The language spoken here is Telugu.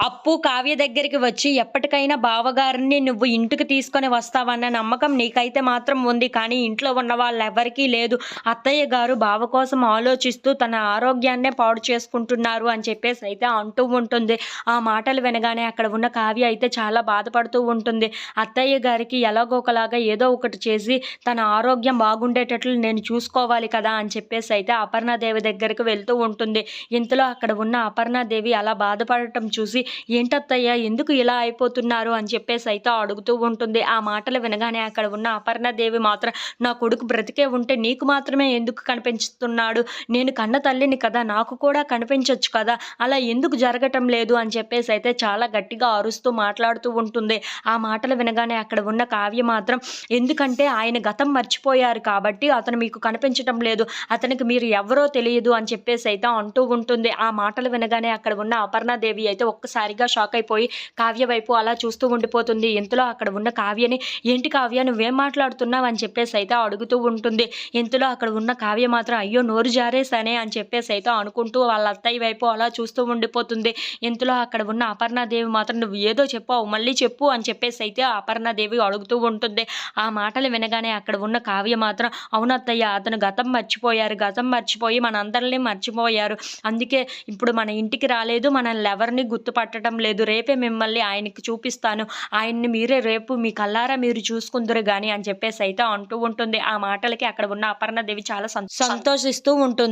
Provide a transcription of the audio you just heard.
అప్పు కావ్య దగ్గరికి వచ్చి ఎప్పటికైనా బావగారిని నువ్వు ఇంటికి తీసుకొని వస్తావన్న నమ్మకం నీకైతే మాత్రం ఉంది. కానీ ఇంట్లో ఉన్న వాళ్ళెవరికీ లేదు. అత్తయ్య గారు బావ కోసం ఆలోచిస్తూ తన ఆరోగ్యాన్నే పాడు చేసుకుంటున్నారు అని చెప్పేసి అయితే అంటూ ఉంటుంది. ఆ మాటలు వినగానే అక్కడ ఉన్న కావ్య అయితే చాలా బాధపడుతూ ఉంటుంది. అత్తయ్య గారికి ఎలాగోకలాగా ఏదో ఒకటి చేసి తన ఆరోగ్యం బాగుండేటట్లు నేను చూసుకోవాలి కదా అని చెప్పేసి అయితే అపర్ణాదేవి దగ్గరికి వెళ్తూ ఉంటుంది. ఇంతలో అక్కడ ఉన్న అపర్ణాదేవి అలా బాధపడటం చూసి ఏంటత్తయ్య ఎందుకు ఇలా అయిపోతున్నారు? అని చెప్పేసి అయితే అడుగుతూ ఉంటుంది. ఆ మాటలు వినగానే అక్కడ ఉన్న అపర్ణదేవి మాత్రం నా కొడుకు బ్రతికే ఉంటే నీకు మాత్రమే ఎందుకు కనిపించుతున్నాడు? నేను కన్న తల్లిని కదా నాకు కూడా కనిపించవచ్చు కదా. అలా ఎందుకు జరగటం లేదు? అని చెప్పేసి అయితే చాలా గట్టిగా అరుస్తూ మాట్లాడుతూ ఉంటుంది. ఆ మాటలు వినగానే అక్కడ ఉన్న కావ్య మాత్రం ఎందుకంటే ఆయన గతం మర్చిపోయారు కాబట్టి అతను మీకు కనిపించటం లేదు. అతనికి మీరు ఎవరో తెలియదు అని చెప్పేసి అయితే అంటూ ఉంటుంది. ఆ మాటలు వినగానే అక్కడ ఉన్న అపర్ణాదేవి అయితే ఒక్కసారి ఒక్కసారిగా షాక్ అయిపోయి కావ్య వైపు అలా చూస్తూ ఉండిపోతుంది. ఇంతలో అక్కడ ఉన్న కావ్యని? ఏంటి కావ్య? నువ్వేం మాట్లాడుతున్నావు? అని చెప్పేసి అయితే అడుగుతూ ఉంటుంది. ఇంతలో అక్కడ ఉన్న కావ్య మాత్రం అయ్యో నోరు జారేసానే అని చెప్పేసి అయితే అనుకుంటూ వాళ్ళ అత్తయ్య వైపు అలా చూస్తూ ఉండిపోతుంది. ఇంతలో అక్కడ ఉన్న అపర్ణాదేవి మాత్రం నువ్వు ఏదో చెప్పావు మళ్ళీ చెప్పు అని చెప్పేసి అయితే అపర్ణాదేవి అడుగుతూ ఉంటుంది. ఆ మాటలు వినగానే అక్కడ ఉన్న కావ్య మాత్రం అవునత్తయ్య అతను గతం మర్చిపోయారు గతం మర్చిపోయి మనందరినీ మర్చిపోయారు. అందుకే ఇప్పుడు మన ఇంటికి రాలేదు మనల్ని ఎవరిని పట్టడం లేదు. రేపే మిమ్మల్ని ఆయనకి చూపిస్తాను. ఆయన్ని మీరే రేపు మీ కల్లారా మీరు చూసుకుందరు కానీ అని చెప్పేసి అయితే అంటూ ఉంటుంది. ఆ మాటలకి అక్కడ ఉన్న అపర్ణదేవి చాలా సంతోషిస్తూ ఉంటుంది.